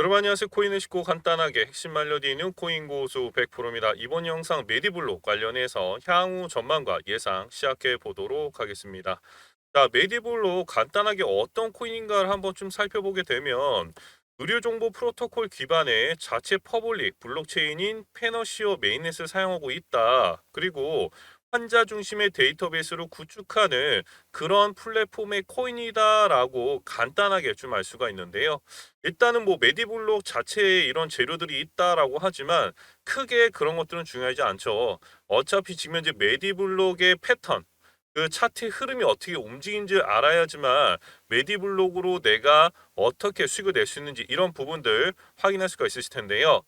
여러분 안녕하세요. 코인을 쉽고 간단하게 핵심 알려드리는 코인 고수 100%입니다. 이번 영상 메디블록 관련해서 향후 전망과 예상 시작해 보도록 하겠습니다. 자 메디블록 간단하게 어떤 코인인가를 한번 좀 살펴보게 되면 의료정보 프로토콜 기반의 자체 퍼블릭 블록체인인 페너시어 메인넷을 사용하고 있다. 그리고 환자 중심의 데이터베이스로 구축하는 그런 플랫폼의 코인이다라고 간단하게 좀 알 수가 있는데요. 일단은 뭐 메디블록 자체에 이런 재료들이 있다라고 하지만 크게 그런 것들은 중요하지 않죠. 어차피 지금 현재 메디블록의 패턴 그 차트의 흐름이 어떻게 움직이는지 알아야지만 메디블록으로 내가 어떻게 수익을 낼 수 있는지 이런 부분들 확인할 수가 있으실 텐데요.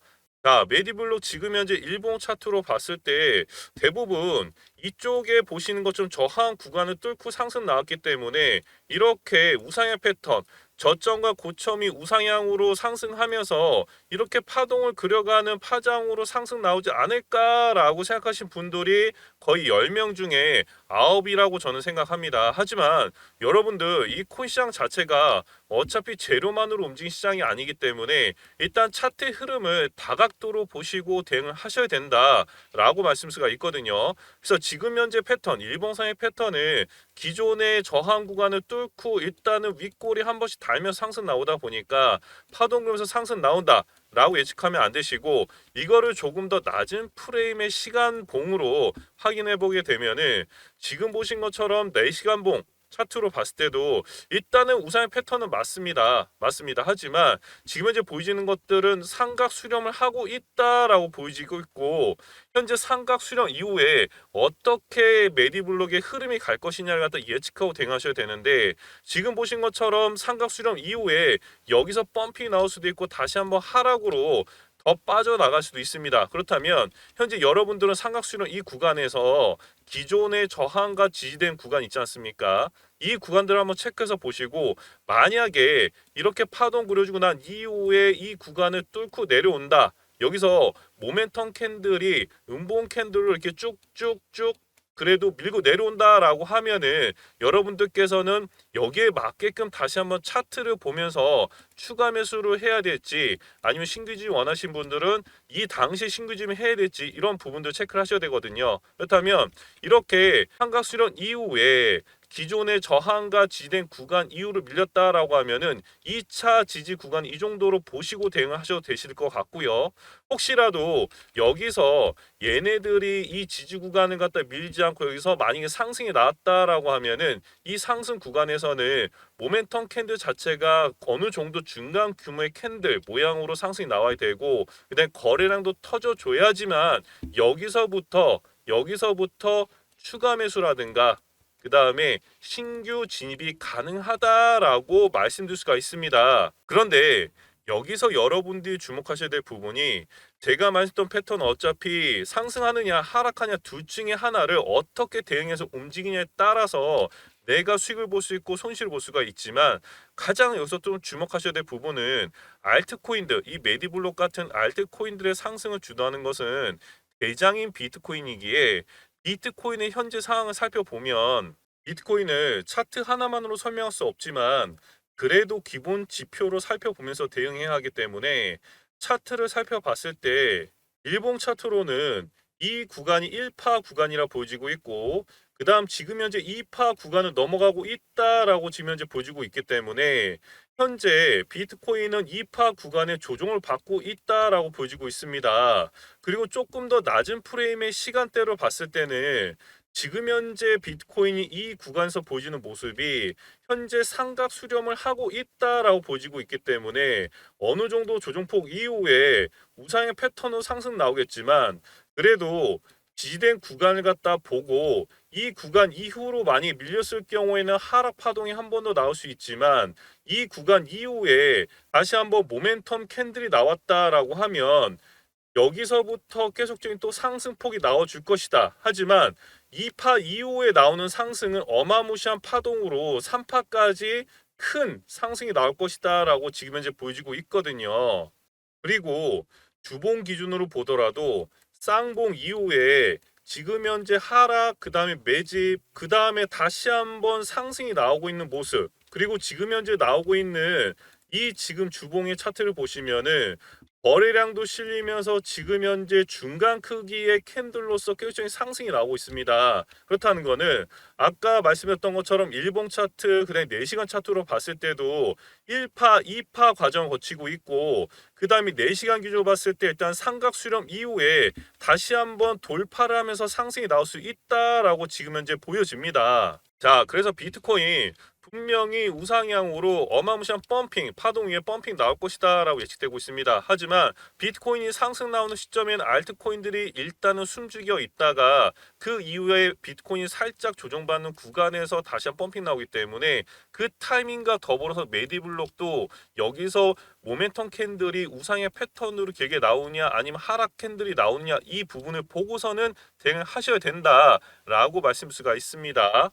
자, 메디블록 지금 현재 일봉 차트로 봤을 때 대부분 이쪽에 보시는 것처럼 저하한 구간을 뚫고 상승 나왔기 때문에 이렇게 우상향 패턴 저점과 고점이 우상향으로 상승하면서 이렇게 파동을 그려가는 파장으로 상승 나오지 않을까라고 생각하신 분들이 거의 10명 중에 9이라고 저는 생각합니다. 하지만 여러분들 이 코인 시장 자체가 어차피 재료만으로 움직이는 시장이 아니기 때문에 일단 차트의 흐름을 다각도로 보시고 대응을 하셔야 된다라고 말씀 수가 있거든요. 그래서 지금 현재 패턴, 일봉상의 패턴을 기존의 저항 구간을 뚫고 일단은 윗골이 한 번씩 달며 상승 나오다 보니까 파동 그면서 상승 나온다. 라고 예측하면 안 되시고 이거를 조금 더 낮은 프레임의 시간 봉으로 확인해 보게 되면은 지금 보신 것처럼 4시간 봉 차트로 봤을 때도 일단은 우상의 패턴은 맞습니다. 맞습니다. 하지만 지금 현재 보이지는 것들은 삼각 수렴을 하고 있다라고 보이지고 있고 현재 삼각 수렴 이후에 어떻게 메디블록의 흐름이 갈 것이냐를 갖다 예측하고 대응하셔야 되는데 지금 보신 것처럼 삼각 수렴 이후에 여기서 펌핑이 나올 수도 있고 다시 한번 하락으로 더 빠져나갈 수도 있습니다. 그렇다면 현재 여러분들은 삼각수렴 이 구간에서 기존의 저항과 지지된 구간 있지 않습니까? 이 구간들을 한번 체크해서 보시고 만약에 이렇게 파동 그려주고 난 이후에 이 구간을 뚫고 내려온다. 여기서 모멘텀 캔들이 음봉 캔들로 이렇게 쭉쭉쭉 그래도 밀고 내려온다라고 하면은 여러분들께서는 여기에 맞게끔 다시 한번 차트를 보면서 추가 매수를 해야 될지 아니면 신규지 원하신 분들은 이 당시 신규지을 해야 될지 이런 부분들 체크를 하셔야 되거든요. 그렇다면 이렇게 삼각 수련 이후에 기존의 저항과 지된 구간 이후로 밀렸다라고 하면은 2차 지지 구간 이 정도로 보시고 대응을 하셔도 되실 것 같고요. 혹시라도 여기서 얘네들이 이 지지 구간을 갖다 밀지 않고 여기서 만약에 상승이 나왔다라고 하면은 이 상승 구간에서는 모멘텀 캔들 자체가 어느 정도 중간 규모의 캔들 모양으로 상승이 나와야 되고 그다음 거래량도 터져 줘야지만 여기서부터 여기서부터 추가 매수라든가 그 다음에 신규 진입이 가능하다라고 말씀드릴 수가 있습니다. 그런데 여기서 여러분들이 주목하셔야 될 부분이 제가 말했던 패턴 어차피 상승하느냐 하락하냐 둘 중에 하나를 어떻게 대응해서 움직이냐에 따라서 내가 수익을 볼 수 있고 손실을 볼 수가 있지만 가장 여기서 좀 주목하셔야 될 부분은 알트코인들 이 메디블록 같은 알트코인들의 상승을 주도하는 것은 대장인 비트코인이기에 비트코인의 현재 상황을 살펴보면 비트코인을 차트 하나만으로 설명할 수 없지만 그래도 기본 지표로 살펴보면서 대응해야 하기 때문에 차트를 살펴봤을 때 일봉 차트로는 이 구간이 1파 구간이라 보여지고 있고 그 다음 지금 현재 2파 구간을 넘어가고 있다라고 지금 현재 보여지고 있기 때문에 현재 비트코인은 2파 구간의 조정을 받고 있다라고 보여지고 있습니다. 그리고 조금 더 낮은 프레임의 시간대로 봤을 때는 지금 현재 비트코인이 이 구간에서 보여지는 모습이 현재 상각 수렴을 하고 있다라고 보여지고 있기 때문에 어느 정도 조정폭 이후에 우상의 패턴으로 상승 나오겠지만 그래도 지지된 구간을 갖다 보고 이 구간 이후로 많이 밀렸을 경우에는 하락 파동이 한 번 더 나올 수 있지만 이 구간 이후에 다시 한번 모멘텀 캔들이 나왔다라고 하면 여기서부터 계속적인 또 상승폭이 나와줄 것이다. 하지만 2파 이후에 나오는 상승은 어마무시한 파동으로 3파까지 큰 상승이 나올 것이다 라고 지금 현재 보여지고 있거든요. 그리고 주봉 기준으로 보더라도 쌍봉 이후에 지금 현재 하락 그 다음에 매집 그 다음에 다시 한번 상승이 나오고 있는 모습 그리고 지금 현재 나오고 있는 이 지금 주봉의 차트를 보시면은 거래량도 실리면서 지금 현재 중간 크기의 캔들로서 계속적인 상승이 나오고 있습니다. 그렇다는 거는 아까 말씀했던 것처럼 일봉 차트 그다음에 4시간 차트로 봤을 때도 1파, 2파 과정을 거치고 있고 그 다음에 4시간 기준으로 봤을 때 일단 삼각 수렴 이후에 다시 한번 돌파를 하면서 상승이 나올 수 있다라고 지금 현재 보여집니다. 자, 그래서 비트코인 분명히 우상향으로 어마무시한 펌핑, 파동 위에 펌핑 나올 것이다라고 예측되고 있습니다. 하지만 비트코인이 상승 나오는 시점에는 알트코인들이 일단은 숨죽여 있다가 그 이후에 비트코인이 살짝 조정받는 구간에서 다시 한 펌핑 나오기 때문에 그 타이밍과 더불어서 메디블록도 여기서 모멘텀 캔들이 우상의 패턴으로 길게 나오냐 아니면 하락 캔들이 나오느냐 이 부분을 보고서는 대응을 하셔야 된다라고 말씀드릴 수가 있습니다.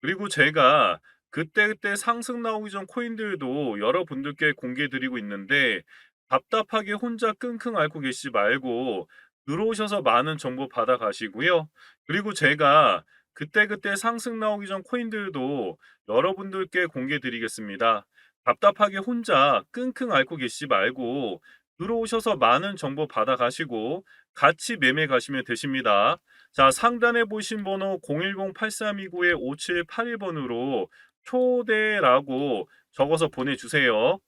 그리고 제가 그때그때 상승 나오기 전 코인들도 여러분들께 공개 드리고 있는데 답답하게 혼자 끙끙 앓고 계시지 말고 들어오셔서 많은 정보 받아 가시고요. 그리고 제가 그때그때 상승 나오기 전 코인들도 여러분들께 공개 드리겠습니다. 답답하게 혼자 끙끙 앓고 계시지 말고 들어오셔서 많은 정보 받아 가시고 같이 매매 가시면 되십니다. 자, 상단에 보신 번호 010-8329-5781번으로 초대라고 적어서 보내주세요.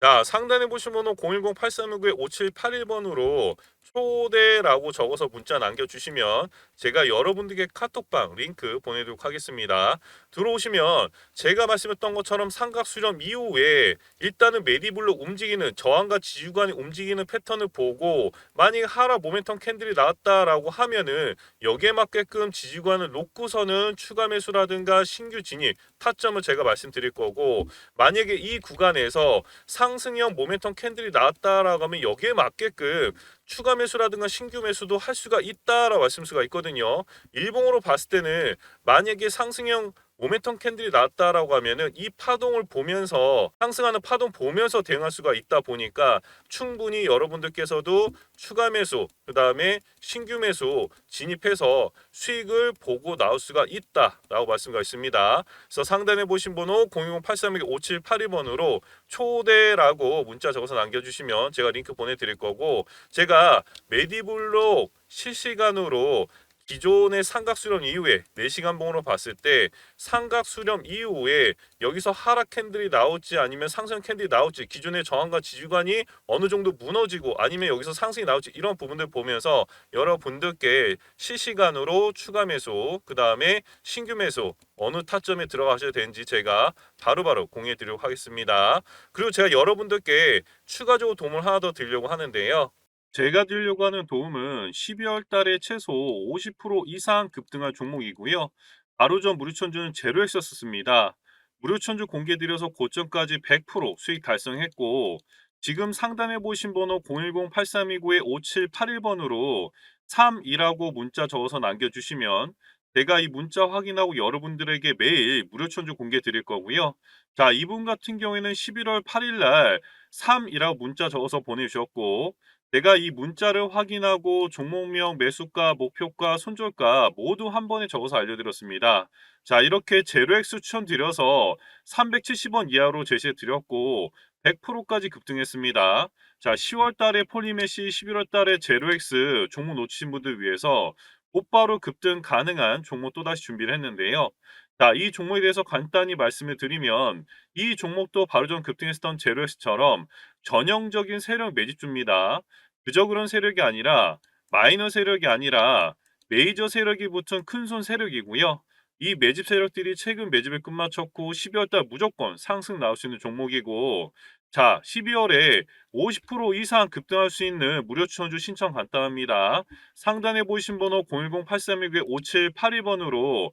자, 상단에 보신 번호 010-8329-5781번으로 초대라고 적어서 문자 남겨주시면 제가 여러분들께 카톡방 링크 보내도록 하겠습니다. 들어오시면 제가 말씀했던 것처럼 삼각 수렴 이후에 일단은 메디블로 움직이는 저항과 지지구간이 움직이는 패턴을 보고 만약 하락 모멘텀 캔들이 나왔다라고 하면은 여기에 맞게끔 지지구간을 놓고서는 추가 매수라든가 신규 진입 타점을 제가 말씀드릴 거고 만약에 이 구간에서 상승형 모멘텀 캔들이 나왔다라고 하면 여기에 맞게끔 추가 매수라든가 신규 매수도 할 수가 있다라고 말씀 수가 있거든요. 일봉으로 봤을 때는 만약에 상승형 모멘텀 캔들이 나왔다라고 하면은 이 파동을 보면서 상승하는 파동 보면서 대응할 수가 있다 보니까 충분히 여러분들께서도 추가 매수 그다음에 신규 매수 진입해서 수익을 보고 나올 수가 있다라고 말씀가 있습니다. 그래서 상단에 보신 번호 010-8361-5782번으로 초대라고 문자 적어서 남겨주시면 제가 링크 보내드릴 거고 제가 메디블록 실시간으로 기존의 삼각 수렴 이후에 4시간 봉으로 봤을 때 삼각 수렴 이후에 여기서 하락 캔들이 나올지 아니면 상승 캔들이 나올지 기존의 저항과 지지관이 어느 정도 무너지고 아니면 여기서 상승이 나올지 이런 부분들 보면서 여러분들께 실시간으로 추가 매수 그 다음에 신규 매수 어느 타점에 들어가셔야 되는지 제가 바로바로 공유해 드리도록 하겠습니다. 그리고 제가 여러분들께 추가적으로 도움을 하나 더 드리려고 하는데요. 제가 드리려고 하는 도움은 12월 달에 최소 50% 이상 급등할 종목이고요. 바로 전 무료천주는 제로했었습니다. 무료천주 공개드려서 고점까지 100% 수익 달성했고 지금 상단에 보신 번호 010-8329-5781번으로 3이라고 문자 적어서 남겨주시면 제가 이 문자 확인하고 여러분들에게 매일 무료천주 공개 드릴 거고요. 자, 이분 같은 경우에는 11월 8일 날 3이라고 문자 적어서 보내주셨고 내가 이 문자를 확인하고 종목명, 매수가, 목표가, 손절가 모두 한 번에 적어서 알려드렸습니다. 자, 이렇게 제로엑스 추천드려서 370원 이하로 제시해 드렸고 100%까지 급등했습니다. 자, 10월 달에 폴리메시, 11월 달에 제로엑스 종목 놓치신 분들 위해서 곧바로 급등 가능한 종목 또다시 준비를 했는데요. 자, 이 종목에 대해서 간단히 말씀을 드리면 이 종목도 바로 전 급등했었던 제로엑스처럼 전형적인 세력 매집주입니다. 그저 그런 세력이 아니라 마이너 세력이 아니라 메이저 세력이 붙은 큰손 세력이고요. 이 매집 세력들이 최근 매집을 끝마쳤고 12월 달 무조건 상승 나올 수 있는 종목이고 자 12월에 50% 이상 급등할 수 있는 무료 추천주 신청 간단합니다. 상단에 보이신 번호 010-8319-5782번으로